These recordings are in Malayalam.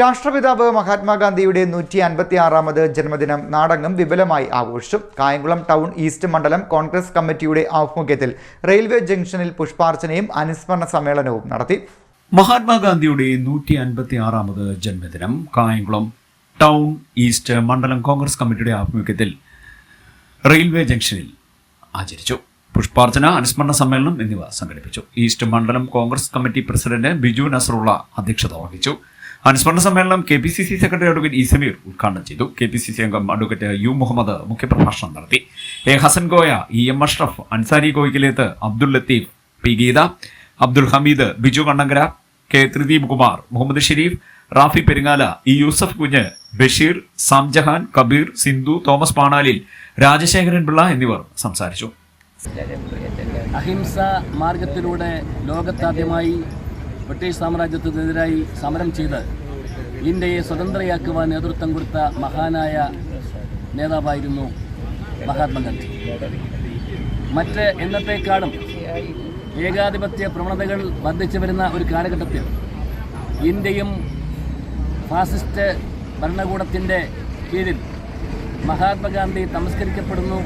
രാഷ്ട്രപിതാവ് മഹാത്മാഗാന്ധിയുടെ നൂറ്റി അൻപത്തി ആറാമത് ജന്മദിനം നാടങ്ങും വിപുലമായി ആഘോഷിച്ചു. കായംകുളം ടൗൺ ഈസ്റ്റ് മണ്ഡലം കോൺഗ്രസ് കമ്മിറ്റിയുടെ ആഭിമുഖ്യത്തിൽ റെയിൽവേ ജംഗ്ഷനിൽ പുഷ്പാർച്ചനയും അനുസ്മരണ സമ്മേളനവും നടത്തി. മഹാത്മാഗാന്ധിയുടെ നൂറ്റി അൻപത്തി ആറാമത് ജന്മദിനം കായംകുളം ടൗൺ ഈസ്റ്റ് മണ്ഡലം കോൺഗ്രസ് കമ്മിറ്റിയുടെ ആഭിമുഖ്യത്തിൽ റെയിൽവേ ജംഗ്ഷനിൽ ആചരിച്ചു. പുഷ്പാർച്ചന അനുസ്മരണ സമ്മേളനം എന്നിവ സംഘടിപ്പിച്ചു. ഈസ്റ്റ് മണ്ഡലം കോൺഗ്രസ് കമ്മിറ്റി പ്രസിഡന്റ് ബിജു നസറുള്ള അധ്യക്ഷത വഹിച്ചു. അനുസ്മരണ സമ്മേളനം K P C C secretary advocate E Sameer ഉദ്ഘാടനം ചെയ്തു. കെ പി സി സി അംഗം അഡ്വക്കേറ്റ് യു മുഹമ്മദ് മുഖ്യപ്രഭാഷണം നടത്തി. A Hassan Goya E M Ashraf Ansari Goykkileth Abdul Latheef P Geetha Abdul Hameed Biju Kannankara K Thrideep Kumar Muhammad Shereef Rafi Peringala E Yusuf Kunju Basheer Samjahan Kabeer Sindhu Thomas Panalil Rajasekharan Pillai എന്നിവർ സംസാരിച്ചു. അഹിംസ മാർഗത്തിലൂടെ ലോകത്താദ്യമായി ബ്രിട്ടീഷ് സാമ്രാജ്യത്തിനെതിരായി സമരം ചെയ്ത് ഇന്ത്യയെ സ്വതന്ത്രയാക്കുവാൻ നേതൃത്വം കൊടുത്ത മഹാനായ നേതാവായിരുന്നു മഹാത്മാഗാന്ധി മറ്റ് എന്നത്തേക്കാളും ഏകാധിപത്യ പ്രവണതകൾ വർദ്ധിച്ചു വരുന്ന ഒരു കാലഘട്ടത്തിൽ ഇന്ത്യയും ഫാസിസ്റ്റ് ഭരണകൂടത്തിന്റെ കീഴിൽ മഹാത്മാഗാന്ധി തമസ്കരിക്കപ്പെടുന്നു.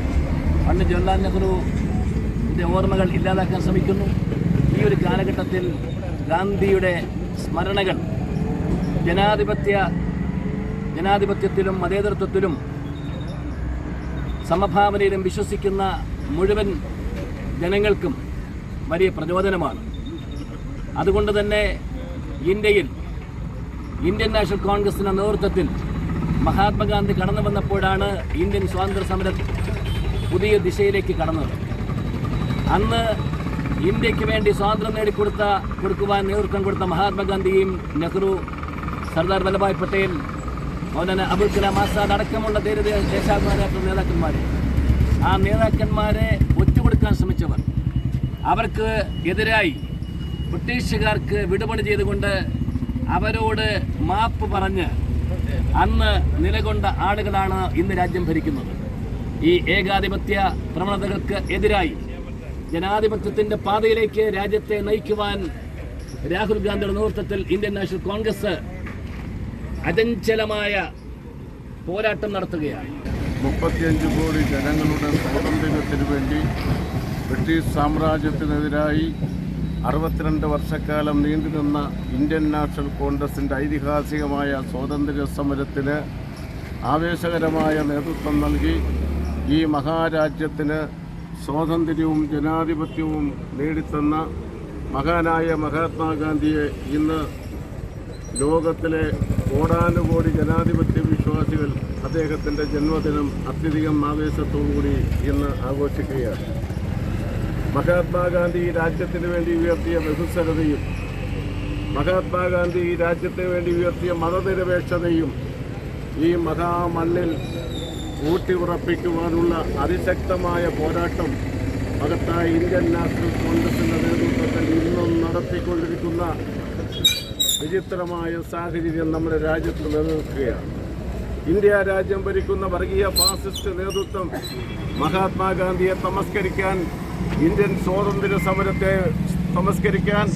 പണ്ട് ജവഹർലാൽ നെഹ്റുവിന്റെ ഓർമ്മകൾ ഇല്ലാതാക്കാൻ ശ്രമിക്കുന്നു. ഈ ഒരു കാലഘട്ടത്തിൽ ഗാന്ധിയുടെ സ്മരണകൾ. ജനാധിപത്യ ജനാധിപത്യത്തിലും മതേതൃത്വത്തിലും സമഭാവനയിലും വിശ്വസിക്കുന്ന മുഴുവൻ ജനങ്ങൾക്കും വലിയ പ്രചോദനമാണ്. അതുകൊണ്ട് തന്നെ ഇന്ത്യയിൽ ഇന്ത്യൻ നാഷണൽ കോൺഗ്രസിന്റെ നേതൃത്വത്തിൽ മഹാത്മാഗാന്ധി കടന്നു വന്നപ്പോഴാണ് ഇന്ത്യൻ സ്വാതന്ത്ര്യ സമരം പുതിയ ദിശയിലേക്ക് കടന്നത്. അന്ന് ഇന്ത്യയ്ക്ക് വേണ്ടി സ്വാതന്ത്ര്യം നേടിക്കൊടുത്ത കൊടുക്കുവാൻ നേതൃത്വം കൊടുത്ത മഹാത്മാഗാന്ധിയും നെഹ്റു സർദാർ വല്ലഭായ് പട്ടേൽ മൗലാന അബുൽ കലാം ആസാദ് അടക്കമുള്ള ദേശാഭിമാനായിട്ടുള്ള നേതാക്കന്മാർ ആ നേതാക്കന്മാരെ ഒറ്റുകൊടുക്കാൻ ശ്രമിച്ചവർ. അവർക്ക് എതിരായി ബ്രിട്ടീഷുകാർക്ക് വിടുപണി ചെയ്തുകൊണ്ട് അവരോട് മാപ്പ് പറഞ്ഞ് അന്ന് നിലകൊണ്ട ആളുകളാണ് ഇന്ന് രാജ്യം ഭരിക്കുന്നത്. ഈ ഏകാധിപത്യ പ്രവണതകൾക്ക് എതിരായി ജനാധിപത്യത്തിന്റെ പാതയിലേക്ക് രാജ്യത്തെ നയിക്കുവാൻ രാഹുൽ ഗാന്ധിയുടെ നേതൃത്വത്തിൽ ഇന്ത്യൻ നാഷണൽ കോൺഗ്രസ് അചഞ്ചലമായ പോരാട്ടം നടത്തുകയാണ്. മുപ്പത്തിയഞ്ച് കോടി ജനങ്ങളുടെ സ്വാതന്ത്ര്യത്തിനു വേണ്ടി ബ്രിട്ടീഷ് സാമ്രാജ്യത്തിനെതിരായി അറുപത്തിരണ്ട് വർഷക്കാലം നീണ്ടുനിന്ന ഇന്ത്യൻ നാഷണൽ കോൺഗ്രസിന്റെ ഐതിഹാസികമായ സ്വാതന്ത്ര്യ സമരത്തിന് ആവേശകരമായ നേതൃത്വം നൽകി ഈ മഹാരാജ്യത്തിന് സ്വാതന്ത്ര്യവും ജനാധിപത്യവും നേടിത്തന്ന മഹാനായ മഹാത്മാഗാന്ധിയെ ഇന്ന് ലോകത്തിലെ കോടാനുകോടി ജനാധിപത്യ വിശ്വാസികൾ അദ്ദേഹത്തിന്റെ ജന്മദിനം അത്യധികം ആവേശത്തോടുകൂടി ഇന്ന് ആഘോഷിക്കുകയാണ്. മഹാത്മാഗാന്ധി രാജ്യത്തിന് വേണ്ടി ഉയർത്തിയ ബഹുസ്വരതയും മഹാത്മാഗാന്ധി രാജ്യത്തിന് വേണ്ടി ഉയർത്തിയ മതനിരപേക്ഷതയും ഈ മഹാമണ്ണിൽ ഊട്ടിയുറപ്പിക്കുവാനുള്ള അതിശക്തമായ പോരാട്ടം മകത്തായ ഇന്ത്യൻ നാഷണൽ കോൺഗ്രസിന്റെ നേതൃത്വത്തിൽ ഇന്നും നടത്തിക്കൊണ്ടിരിക്കുന്ന വിചിത്രമായ സാഹചര്യം നമ്മുടെ രാജ്യത്ത് നിലനിൽക്കുകയാണ്. ഇന്ത്യ രാജ്യം ഭരിക്കുന്ന വർഗീയ ഫാസിസ്റ്റ് നേതൃത്വം മഹാത്മാഗാന്ധിയെ തമസ്കരിക്കാൻ ഇന്ത്യൻ സ്വാതന്ത്ര്യ സമരത്തെ തമസ്കരിക്കാൻ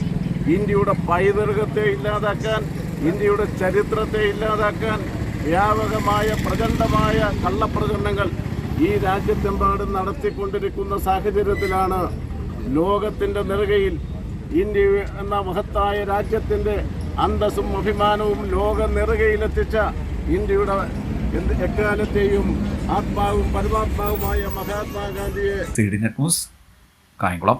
ഇന്ത്യയുടെ പൈതൃകത്തെ ഇല്ലാതാക്കാൻ ഇന്ത്യയുടെ ചരിത്രത്തെ ഇല്ലാതാക്കാൻ വ്യാപകമായ പ്രചണ്ഡമായ കള്ളപ്രചരണങ്ങൾ ഈ രാജ്യത്തെമ്പാടും നടത്തിക്കൊണ്ടിരിക്കുന്ന സാഹചര്യത്തിലാണ് ലോകത്തിന്റെ നെറുകയിൽ ഇന്ത്യ എന്ന മഹത്തായ രാജ്യത്തിന്റെ അന്തസ്സും അഭിമാനവും ലോക നെറുകയിലെത്തിച്ച ഇന്ത്യയുടെ എന്ത് എക്കാലത്തെയും ആത്മാവും പരമാത്മാവുമായ മഹാത്മാഗാന്ധിയെ ന്യൂസ് കായംകുളം.